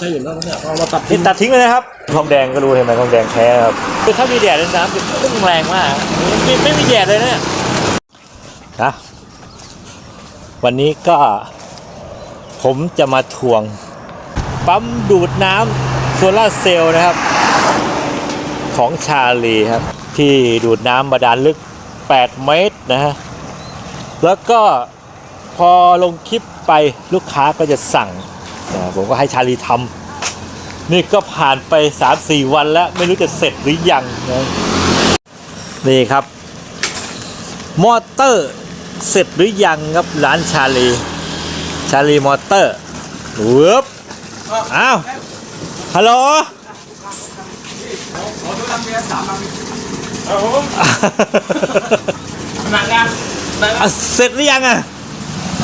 ใช่อยู่แล้วเนี่ยเอามาตัดนี่ตัดทิ้งเลยนะครับทองแดงก็รู้เห็นไหมทองแดงแท้ครับคือถ้ามีแดดในน้ำจะพุ่งแรงมากไม่ไม่มีแดดเลยเนี่ยนะวันนี้ก็ผมจะมาทวง ปั๊มดูดน้ำโซลาร์เซลล์นะครับ ของชาลีครับ ที่ดูดน้ำบาดาลลึก 8 เมตรนะฮะแล้วก็พอลงคลิปไปลูกค้าก็จะสั่งนะ ผมก็ให้ชาลีทำนี่ก็ผ่านไป3-4วันแล้วไม่รู้จะเสร็จหรือยังนะนี่ครับ มอเตอร์เสร็จหรือยังครับร้านชาลี ชาลีมอเตอร์เวบอ้าวฮัลโหลหนักงานได้อะเสร็จหรือยังอะ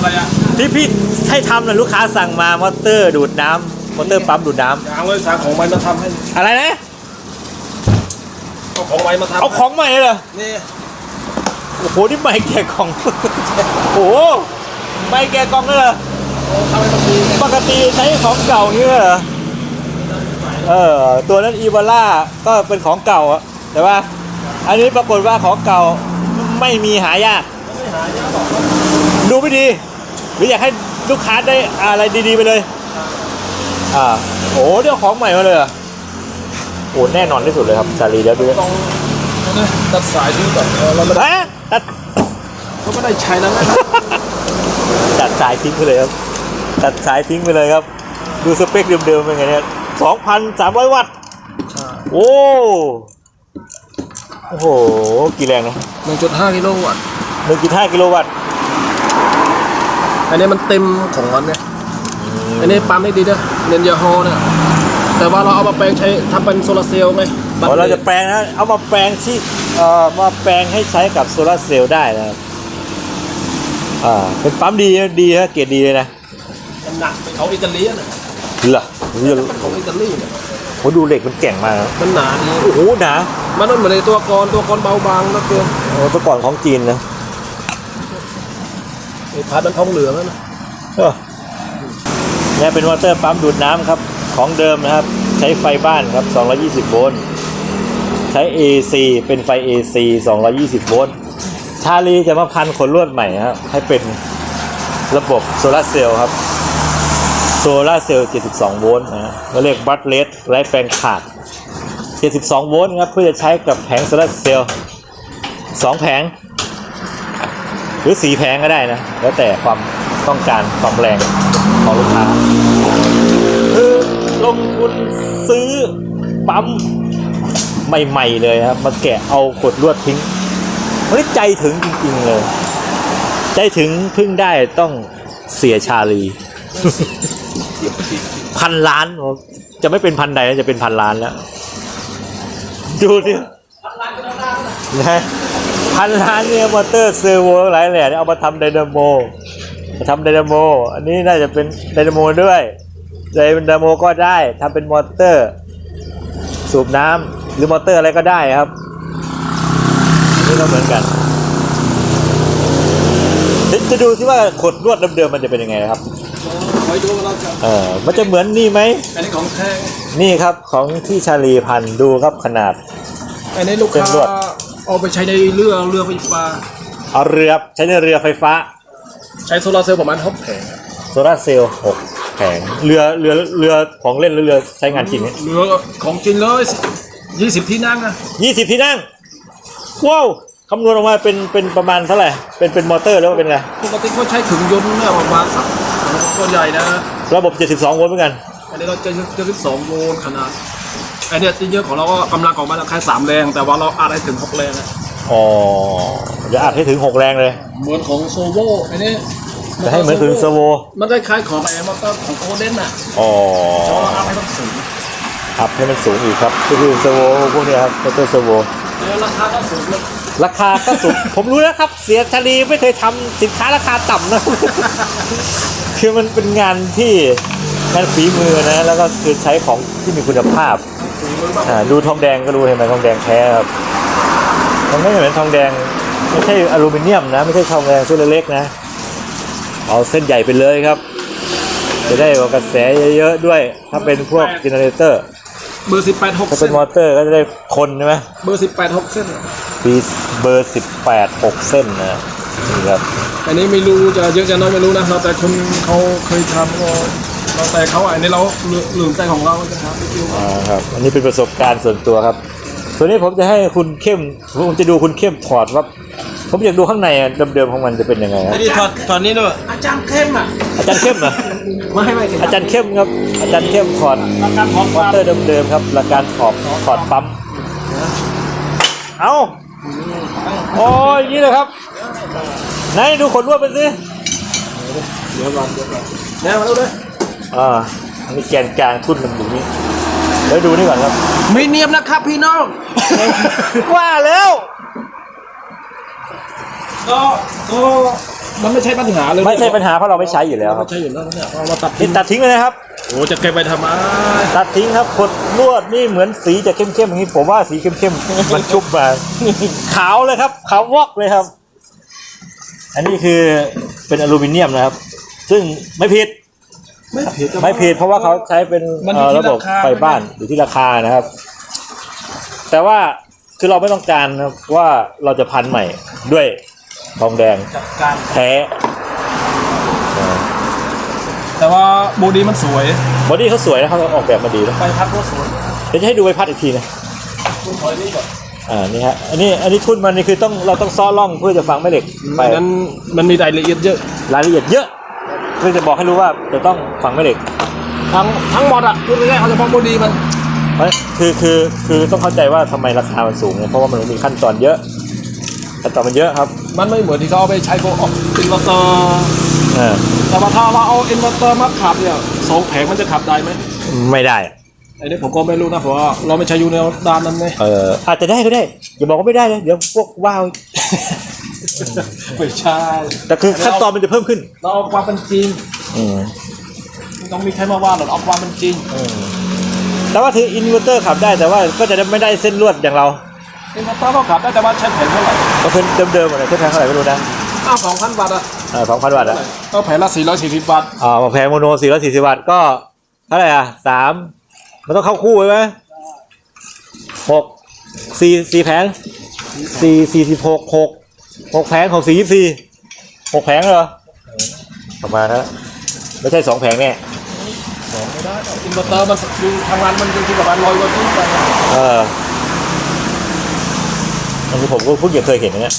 อะไรอะที่พี่ให้ทำนะลูกค้าสั่งมามอเตอร์ดูดน้ำมอเตอร์ปั๊มดูดน้ำยางเลยสาของไม้มาทำให้อะไรนะ เอาของไม้มาทำเอาของใหม่เลยเหรอนี่โอ้โหนี่ใหม่แกะกล่อง โอ้โหใหม่แกะกล่องเลยเหรอเอาทำให้มันดีไงปกติใช้ของเก่าอย่างนี้เหรอเออตัวนั้นอีวาร่าก็เป็นของเก่าอะแต่ว่า อันนี้ปรากฏว่าของเก่าไม่มีหายาก ไม่หายากหรอกดูไม่ดีห รืออยากให้ลูกค้าได้อะไรดีๆไปเลย อ่าโอ้เดี๋ยวของใหม่มาเลยเหรอโอ้แน่นอนที่สุดเลยครับชาลีเดี๋ยวดูต้องนะตัดสายทิ้งก่อนเออเราไม่ได้ฮะตัดเขาไม่ได้ใช้แล้วนะตัดสายทิ้งไปเลยครับ ตัดสายทิ้งไปเลยครับ ดูสเปคเดิมๆเป็นไงเนี่ยสองพันสามร้อยวัตต์โอ้โอ้โห กี่แรงนะหนึ่งจุดห้ากิโลวัตต์หนึ่งจุดห้ากิโลวัตต์ อันนี้มันเต็มของมันเนี่ยอันนี้ปั๊มได้ดีนะเนนยาฮอเนี่ยแต่ว่าเราเอามาแปลงใช้ทำเป็นโซลาร์เซลล์ไงพอเราจะแปลงนะเอามาแปลงที่เอ่อมาแปลงให้ใช้กับโซลาร์เซลล์ได้นะครับอ่าเป็นปั๊มดีนะดีนะเกรดดีเลยนะมันหนักเป็นของอิตาลีนะเหรอเป็นของอิตาลีเนี่ยโหดูเหล็กมันแก่งมากนะมันหนาดีโอ้โหหนามันไม่เหมือนในตัวกรตัวกรเบาบางนะเกินโอ้ตัวก่อนของจีนนะ ไอ้พัดมันทองเหลืองนะเออเนี่ยเป็นวอเตอร์ปั๊มดูดน้ำครับ ของเดิมนะครับ ใช้ไฟบ้านครับ 220 โวลต์ ใช้ AC เป็นไฟ AC 220 โวลต์ ชาลีจะมาพันขนลวดใหม่ครับ ให้เป็นระบบโซลาร์เซลล์ครับโซลาร์เซลล์ 72 โวลต์นะฮะเราเรียกบัตเลสไร้แปลงขาด 72 โวลต์ครับ เพื่อจะใช้กับแผงโซลาร์เซลล์ 2 แผง หรือสีแพงก็ได้นะ แล้วแต่ความต้องการความแรงของลูกค้า คือลงทุนซื้อปั๊มใหม่ ๆ เลยครับ มาแกะเอาขดลวดทิ้งมันได้ใจถึงจริง ๆ เลย ใจถึงพึ่งได้ต้องเสียชาลี พันล้าน จะไม่เป็นพันใดจะเป็นพันล้านแล้ว ดูสินะ พันล้านเนี่ยมอเตอร์เซอร์โวหลายแหล่เนี่ยเอามาทำไดนาโมมาทำไดนาโม อันนี้น่าจะเป็นไดนาโมด้วยไดนาโมก็ได้ทำเป็นมอเตอร์ สูบน้ำหรือมอเตอร์อะไรก็ได้ครับอันนี่ก็เหมือนกันเดี๋ยวจะดูซิว่าขดลวดเดิมๆมันจะเป็นยังไงนะครับคอยดูว่าเราจะเออมันจะเหมือนนี่ไหมอันนี้ของแท้นี่ครับของที่ชาลีพันธุ์ดูครับขนาดอันนี้ลูกเป็นค้าลวด เอาไปใช้ในเรือเรือไฟฟ้า เอาเรือใช้ในเรือไฟฟ้า ใช้โซลาร์เซลล์ประมาณหกแผงโซลาร์เซลล์หกแผงเรือเรือเรือของเล่นหรือเรือใช้งานจริงเรือของจริงเลยยี่สิบที่นั่งนะยี่สิบที่นั่ง ว้าวคำนวณออกมาเป็นเป็นประมาณเท่าไหร่ เป็นเป็นมอเตอร์หรือว่าเป็นอะไรปกติเขาใช้ถึงยนต์เนี่ยประมาณสักตัวใหญ่นะระบบ 72 โวลต์เหมือนกัน อันนี้เราจะจะถึงสองโวลต์ขนาด อันเนี้ยที่เยอะของเราก็กำลังของมันแค่สามแรง แต่ว่าเราอาจได้ถึงหกแรงนะอ๋อจะอัดให้ถึง6แรงเลย เหมือนของโซโวอันนี้จะให้เหมือนถึงเซอร์โวมันคล้ายๆของไอ้มอเตอร์ของโคเดนน่ะอ๋อแต่ว่าเราอัพให้มันสูงอัพให้มันสูงอีกครับก็คือเซอร์โวพวกเนี้ยครับมอเตอร์เซอร์โวแล้วราคาก็สูงเลยราคาก็สูง ผมรู้แล้วครับ เสียชาลีไม่เคยทำสินค้าราคาต่ำนะ คือมันเป็นงานที่งานฝีมือนะ แล้วก็คือใช้ของที่มีคุณภาพสูงเลยมาก อ่าดูทองแดงก็รู้เห็นไหมทองแดงแท้ครับมันไม่เหมือนทองแดงไม่ใช่อลูมิเนียมนะ ไม่ใช่ทองแดงเส้นเล็กๆนะ เอาเส้นใหญ่ไปเลยครับ จะได้กระแสเยอะๆด้วย ถ้าเป็นพวกเจเนเรเตอร์เบอร์สิบแปดหกถ้าเป็เส้นนมอเตอร์ก็จะได้คนใช่ไหมเบอร์สิบแปดหกเส้น ปีเบอร์สิบแปดหกเส้นนะนี่ครับอันนี้ไม่รู้จะเยอะจะน้อยไม่รู้นะเราแต่คนเขาเคยทำก็ เราแต่เขาอะอันนี้เราลืมใจของเราจะครับพี่คิวอ่าครับ อันนี้เป็นประสบการณ์ส่วนตัวครับ ส่วนนี้ผมจะให้คุณเข้ม ผมจะดูคุณเข้มถอดว่า ผมอยากดูข้างในอะเดิมๆของมันจะเป็นยังไงครับไอ้นี่ถอดถอดนี้ด้วยอาจารย์เข้มอะอาจารย์เข้มเหรอ ไม่ไม่อาจารย์เข้มครับ อาจารย์เข้มถอดการถอดมอเตอร์เดิมๆครับหลักการถอดถอดปั๊ม เอาโอ้ยอย่างนี้เลยครับ ไหนดูขนรวดไปสิเดี๋ยวก่อนเดี๋ยวก่อนแน่มาดูด้วย อ่าอันนี้แกนกลางทุ่นมันอยู่นี่เดี๋ยวดูนี่ก่อนครับ ไม่เนียบนะครับพี่น้อง ว่าแล้ว ก็ก็มันไม่ใช่ปัญหาเลยไม่ใช่ปัญหาเพราะเราไม่ใช้อยู่แล้วครับใช่อยู่แล้วเนี่ยเราตัดนี่ตัดทิ้งเลยนะครับ โอ้จะเก็บไปทำไมตัดทิ้งครับขดลวดนี่เหมือนสีจะเข้มๆอย่างนี้ผมว่าสีเข้มๆ มันชุบมา ขาวเลยครับ ขาววอกเลยครับ อันนี้คือเป็นอลูมิเนียมนะครับ ซึ่งไม่ผิด ไม่ผิดไม่ผิดเพราะว่าเขาใช้เป็นมันอยู่เอ่อที่ระบบราคา ไฟบ้านอยู่ที่ราคานะครับ แต่ว่าคือเราไม่ต้องการนะครับว่าเราจะพันใหม่ด้วยทองแดงจัดการ แท้แต่ว่าโบดีมันสวยบอดี้เขาสวยนะเขาออกแบบมาดีนะใบพัดก็สวยเดี๋ยวจะให้ดูใบพัดอีกทีนะคุณถอยนี่ก่อนอ่านี่ฮะอันนี้อันนี้ทุ่นมันนี่คือต้องเราต้องซ้อล่องเพื่อจะฟังแม่เหล็กไปไม่งั้นมันมีรายละเอียดเยอะ รายละเอียดเยอะ เพื่อจะบอกให้รู้ว่าจะต้องฟังแม่เหล็กทั้งทั้งหมดอะพูดง่ายๆเขาจะพาะโบดีมันเพราะคือคือคือต้องเข้าใจว่าทำไมราคามันสูงเนี่ยเพราะว่ามันมีขั้นตอนเยอะขั้นตอนมันเยอะครับมันไม่เหมือนที่เขาเอาไปใช้โกออกอินเวอร์เตอร์เออแต่ว่าถ้าเราเอาอินเวอร์เตอร์มาขับเนี่ยสองแผงมันจะขับได้ไหมไม่ได้ไอ้นี่ผมก็ไม่รู้นะเพราะว่าเราไม่ใช้อยู่ในด้านนั้นไงเอออาจจะได้ก็ได้อย่าบอกว่าไม่ได้เลยเดี๋ยวพวกว้าว ไม่ใช่แต่คือขั้นตอนมันจะเพิ่มขึ้น เราเอาความเป็นจริงอืมไม่ต้องมีใครมาว่าหรอกเอาความเป็นจริงแต่ว่าถืออินเวอร์เตอร์ขับได้แต่ว่าก็จะไม่ได้เส้นลวดอย่างเราอินเวอร์เตอร์ก็ขับได้แต่ว่าใช้แผงเท่าไหร่ก็เพิ่นเดิมๆหมดเลยเส้นแพงเท่าไหร่ไม่รู้นะอ้าวสองพันบาทอะอ่าสองพันวัตต์อะก็แผงละสี่ร้อยสี่สิบบาทอ่ามาแพงโมโนสี่ร้อยสี่สิบวัตต์ก็เท่าไหร่อะสามมันต้องเข้าคู่ใช่ไหมหกสี่สี่แผงสี่สี่สิบหกหก หกแผงหกสี่ยี่สี่หกแผงเหรอประมาณนั้นไม่ใช่สองแผงแน่ไม่ได้อินเวอร์เตอร์มันอยู่ทางร้านมันอยู่ที่ประมาณร้อยกว่าที่ไปเอออันนี้ผมก็เพิ่งจะเคยเห็นนะเนี่ย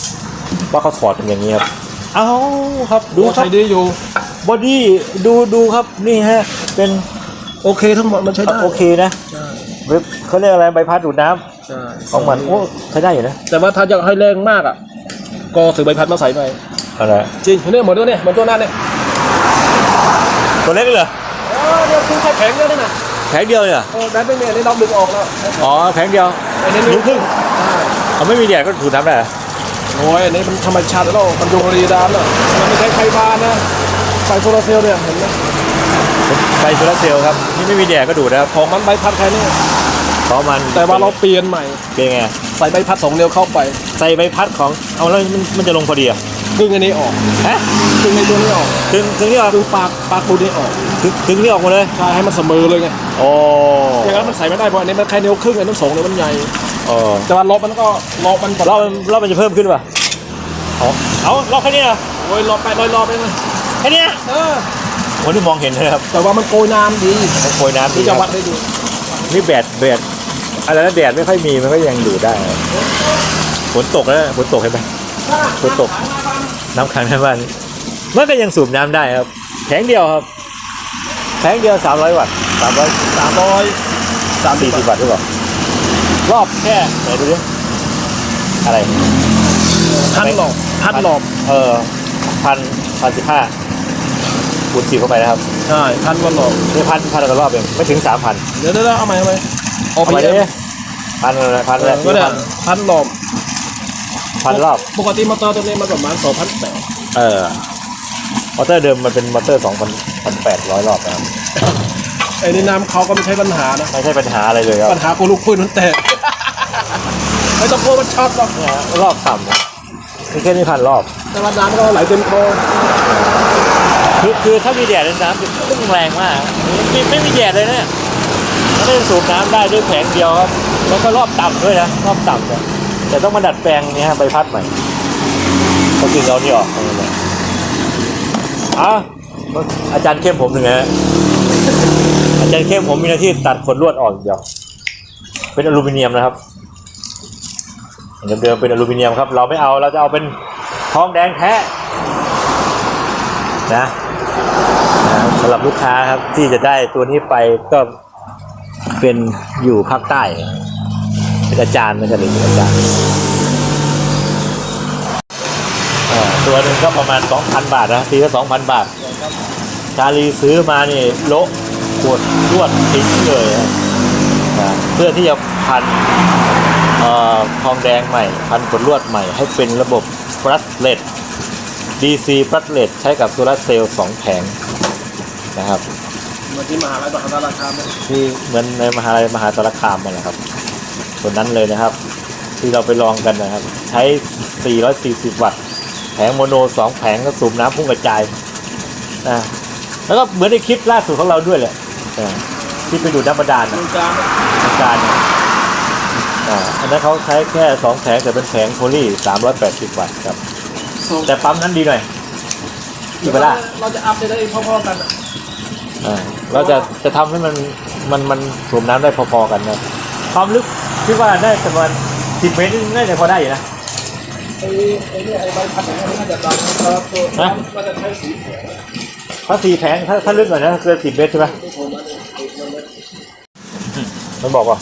ว่าเขาถอดเป็นอย่างนี้ครับ เอ้าครับดูดูครัใช้บดีอยู่ บอดี้ดูดูครับนี่ฮะ เป็นโอเคทั้งหมดมันใช้ได้โอเคนะใช่เว็บเขาเรียกอะไรใบพัดดูดน้ำใช่ของมันโอ้ใช้ได้อยู่นะ แต่ว่าถ้าอยากให้แรงมากอะ ก็ซื้อใบพัดมาใส่หน่อยอะไรจริงเนี่ยเหมือนตัวเนี่ยเหมือนตัวนั้นเนี่ยตัวเล็กเลยเหรอเออเดี๋ยวคือแค่แผงเดียวนี่นะแผงเดียวเลยเหรอเออแบตไม่มีอันนี้เราดึงออกแล้วอ๋อแผงเดียวอันนี้นิ้วครึ่งใช่เอาไม่มีแดดก็ถูดน้ำได้เหรอโอ้ยอันนี้มันธรรมชาติแล้วมันโยงรีดานแล้วมันไม่ใช่ไฟฟ้านะไฟโซลาร์เซลล์เนี่ยเห็นไหมไฟโซลาร์เซลล์ครับนี่ไม่มีแดดก็ดูดนะครับของมันใบพัดแค่นี้ เพราะมันแต่ว่าเราเปลี่ยนใหม่ เป็นไงใส่ใบพัดสองเดียวเข้าไปใส่ใบพัดของ เอาแล้วมันมันจะลงพอดีเหรอะดึงอันนี้ออกฮะดึงในตัวนี้ออกถึงถึงนี่ออกดึงปากปากปูนี้ออกถึงถึงนี่ออกหมาเลยใช่ให้มันเสมอเลยไงโอ้อย่างนั้นมันใส่ไม่ได้เพราะอันนี้มันแค่นิ้วครึ่งอันนั้นสองนิ้วมันใหญ่โอ้แต่ว่าลบมันก็ลบมันรอบมันรอบมันจะเพิ่มขึ้นป่ะเอาเอารอบแค่นี้เหรอโอ้ยลบไปร้อยรอบไปเลยแค่เนี้ยเออคนที่มองเห็นนะครับแต่ว่ามันโกยน้ำดีมันโปรยน้ำดีที่คจะรับวัดให้ดูนี่แดดแดด อะไรนะแดดไม่ค่อยมีมันก็ยังดูได้ฝนตกแล้วฝนตกเห็นไหมฝนตก น้ำขังในบ้านมันก็ยังสูบน้ำได้ครับแผงเดียวครับแผงเดียว300วัตต์300สามร้อยสามสิบ40วัตต์หรือเปล่ารอบแค่ไหนดูดิอะไรพันหลอบพันหลอบเออพันพันสิบห้าคูณสิบเข้าไปนะครับใช่พันกว่าหลอบนี่พันพันกว่ารอบเองไม่ถึงสามพันเดี๋ยวเดี๋ยวเอาใหม่เอาใหม่ เอาไปดิพันอะไรพันเออะไรอก็ได้พันพันหลอบพันรอบ ปกติมอเตอร์ตัวนี้มันประมาณสองพันแปดเออ มอเตอร์เดิมมันเป็นมอเตอร์สองพันพันแปดร้อยรอบนะครับ ไอ้นี่น้ำเขาก็ไม่ใช่ปัญหานะ ไม่ใช่ปัญหาอะไรเลยครับปัญหากูลูกปืนมันแตก ไม่ต้องกลัวมันช็อตหรอกเนี่ยฮะรอบต่ำนะนี่แค่นี้พันรอบ แต่ว่าน้ำก็ไหลเต็มคอคือคือถ้ามีแดดในน้ำจะพุ่งแรงมาก ไม่ไม่มีแดดเลยเนี่ย มันก็จะสูบน้ำได้ด้วยแผงเดียวครับแล้วก็รอบต่ำด้วยนะรอบต่ำเนี่ยแต่ต้องมาดัดแปลงนี่ฮะใบพัดใหม่ก็คือเอานี่ออกเอาเนี่ยอะอาจารย์เข้มผมหนึ่งนะอาจารย์เข้มผมมีหน้าที่ตัดขนลวดออกเดียว เป็นอลูมิเนียมนะครับเดิมๆเป็นอลูมิเนียมครับ เราไม่เอาเราจะเอาเป็นทองแดงแท้นะนะสำหรับลูกค้าครับที่จะได้ตัวนี้ไปก็ เป็นอยู่ภาคใต้เป็นอาจารย์เหมือนกันเลยอาจารย์ตัวหนึ่งก็ประมาณ 2,000 บาทนะทีละ2,000 บาท ชาลีซื้อมานี่โละขวดรวดทิ้งเลยนะเพื่อที่จะพันทองแดงใหม่ พันขนลวดใหม่ ให้เป็นระบบฟลัชเลต DC ฟลัชเลตใช้กับโซลาร์เซลล์2แผงนะครับ เมื่อที่มหาลัยมหาสารคามเนี่ยที่เหมือนในมหาลัยมหาสารคามนั่นแหละครับส่วนนั้นเลยนะครับ ที่เราไปลองกันนะครับ ใช้ 440 วัตต์ แผงโมโน 2 แผงก็สูบน้ำพุ่งกระจายนะแล้วก็เหมือนในคลิปล่าสุดของเราด้วยแหละอ่าที่ไปดูดน้ำบาดาลนะดูการน้ำบาดาลเนี่ยอ่าอันนั้นเขาใช้แค่ 2 แผงแต่เป็นแผงโพลี380 วัตต์ครับ แต่ปั๊มนั้นดีหน่อยอีเบล่าเราจะอัพได้พอๆกันอะ อ่าเราจะจะทำให้มันมันมันสูบน้ำได้พอๆกันนะความลึกคิดว่าได้ประมาณสิบเมตรนี่น่าจะพอได้อยู่นะ ไอ้ไอ้เนี่ยไอ้ใบพัดอย่างนี้น่าจะดังนะครับตัวฮะมันจะใช้สีแขนถ้าสี่แผงถ้าถ้าลึกหน่อยนะเกินสิบเมตรใช่ไหมที่ผมมันติดมันเลยมันบอกว่า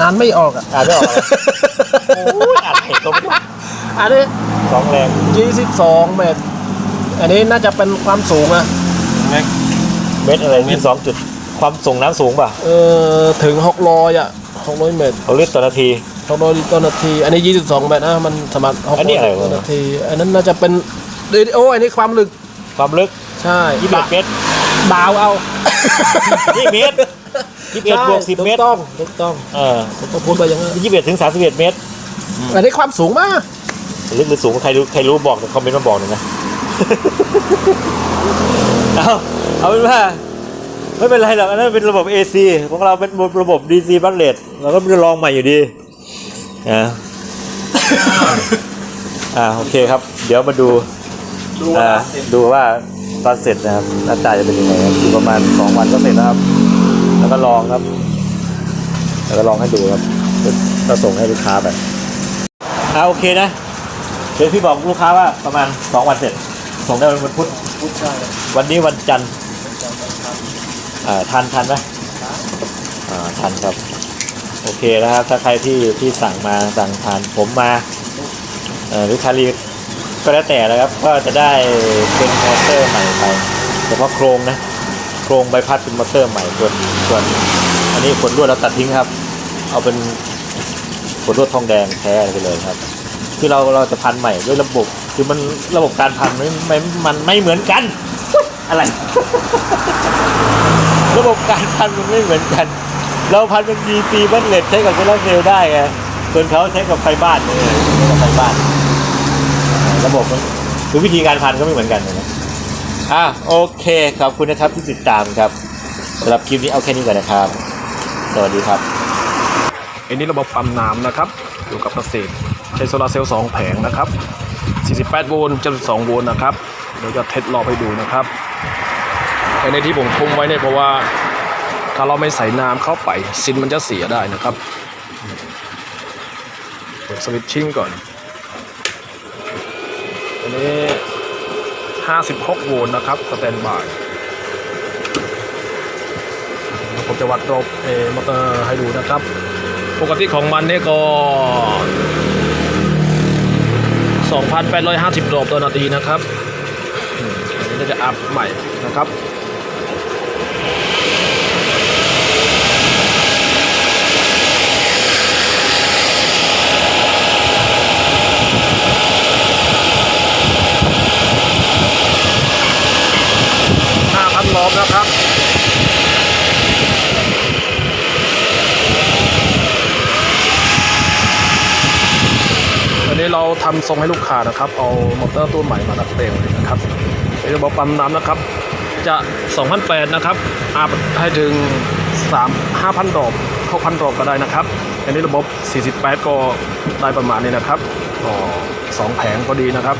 อ่านไม่ออกอะอ่านไม่ออกอะไรโอ้ยอ่านเห็นตรงนี้อันนี้สองแรง22เมตร อันนี้น่าจะเป็นความสูงอะเมตรอะไรยี่สองจุดความส่งน้ำสูงป่ะเออถึง600อะ600เมตรเขาลิตรต่อนาที600ลิตรต่อนาที อันนี้22เมตรนะมันสามารถ600อันนี้อะไรวะ ต่อนาที อันนั้นน่าจะเป็นโอ้อันนี้ความลึกความลึกใช่ยี่สิบเอ็ดเมตรดาวเอายี่เมตรยี่สิบเอ็ดบวกสิบเมตรถูกต้องถูกต้องเออผมก็พูดไปอย่างนั้นยี่สิบเอ็ดถึงสามสิบเอ็ดเมตร อันนี้ความสูงมาก ลึกหรือสูงใครรู้ใครรู้บอกในคอมเมนต์มาบอกหน่อยนะเอาเอาเป็นว่าไม่เป็นไรหรอกอันนั้นเป็นระบบ AC ของเราเป็นระบบ DC บัตเลตเราก็จะลองใหม่อยู่ดีนะอ่าโอเคครับ เดี๋ยวมาดูดูอ่าว่าเสร็จดูว่าตอนเสร็จนะครับหน้าตาจะเป็นยังไงครับอยู่ประมาณสองวันก็เสร็จแล้วครับ แล้วก็ลองครับ แล้วก็ลองให้ดูครับก็ส่งให้ลูกค้าไปอ่าโอเคนะ เดี๋ยวพี่บอกลูกค้าว่าประมาณสองวันเสร็จ ส่งได้วันพุธพูดใช่วันนี้วันจันทร์อ่าทันทันไหมอ่าทันครับ โอเคนะครับ ถ้าใครที่ที่สั่งมาสั่งผ่านผมมาเอ่อหรือคารีก็แล้วแต่นะครับ ก็จะได้เป็นมอเตอร์ใหม่ไปเฉพาะโครงนะ โครงใบพัดเป็นมอเตอร์ใหม่ส่วนส่วน อันนี้ขนลวดเราตัดทิ้งครับ เอาเป็นขนลวดทองแดงแท้ไปเลยครับ คือเราเราจะพันใหม่ด้วยระบบ คือมันระบบการพันไม่ไม่มันไม่เหมือนกัน อะไร ระบบการพันมันไม่เหมือนกัน เราพันเป็น DC บัตเลตใช้กับโซลาร์เซลล์ได้ไงส่วนเขาใช้กับไฟบ้านเนี่ยใช้กับไฟบ้านอ่าระบบมันคือวิธีการพันก็ไม่เหมือนกันนะอะโอเคขอบคุณนะครับที่ติดตามครับสำหรับคลิปนี้เอาแค่นี้ก่อนนะครับ สวัสดีครับอันนี้ระบบปั๊มน้ำนะครับ อยู่กับเกษตรใช้โซลาเซลล์สองแผงนะครับ 48 โวลต์72 โวลต์นะครับ เดี๋ยวจะเทสรอบให้ดูนะครับอันนี้ที่ผมคุมไว้เนี่ยเพราะว่าถ้าเราไม่ใส่น้ำเข้าไปซินมันจะเสียได้นะครับเปิดสวิตชิ่งก่อนอันนี้ 56 โวลต์นะครับสแตนบายผมจะวัดรอบเอมอเตอร์ให้ดูนะครับ ปกติของมันเนี่ยก็ 2,850รอบต่อนาทีนะครับอันนี้จะอัพใหม่นะครับรอบนะครับ อั นี้เราทำทำทรงให้ลูกค้านะครับ เอามอเตอร์ตัวใหม่มาดัดแปลงเลยนะครับเป็นระบบปั๊มน้ำนะครับ จะ2,008นะครับอาบให้ถึง 3 5,000ดอก6,000ดอกก็ได้นะครับ อันนี้ระบบ 48 ก็ได้ประมาณนี้นะครับก็สองแผงก็ดีนะครับ